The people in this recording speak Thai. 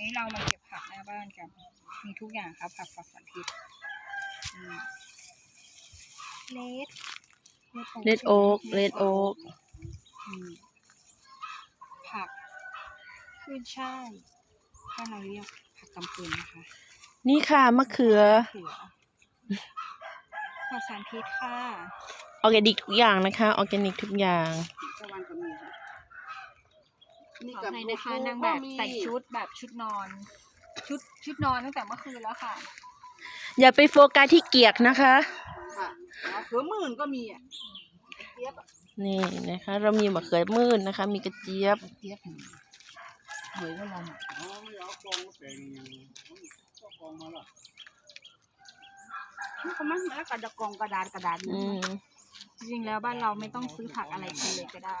นี้เรามาเก็บผักหน้าบ้านกัน มีทุกอย่างครับ ผักฝักสารพิษอืมเลดเลดโอ๊กเลดโอ๊กอืมผักขึ้นช่ายถ้านเราเรียกผักกำปืนนะคะ นี่ค่ะมะเขือเขือปลอดสารพิษค่ะออร์แกนิกทุกอย่างนะคะออร์แกนิกทุกอย่างตะวันก็มีค่ะ นี่ขอกับให้นะคะลูกนางแบบก็มีใส่ชุดแบบชุดนอน ชุดชุดนอนตั้งแต่เมื่อคืนแล้วค่ะ อย่าไปโฟกัสที่เกียกนะคะค่ะมะเขือหมื่นก็มีอะเจี๊ยบอะนี่นะคะ เรามีมะเขือมื่นนะคะ มีกระเจี๊ยบเจี๊ยบเหวยว่าเราอะอ๋อไม่เอากองมาแต่งอย่างก็กองมาละมันก็มันแล้วกระดาษกองกระดาษกระดาษอืมจริงๆแล้วบ้านเราไม่ต้องซื้อผักอะไรกินเลยก็ได้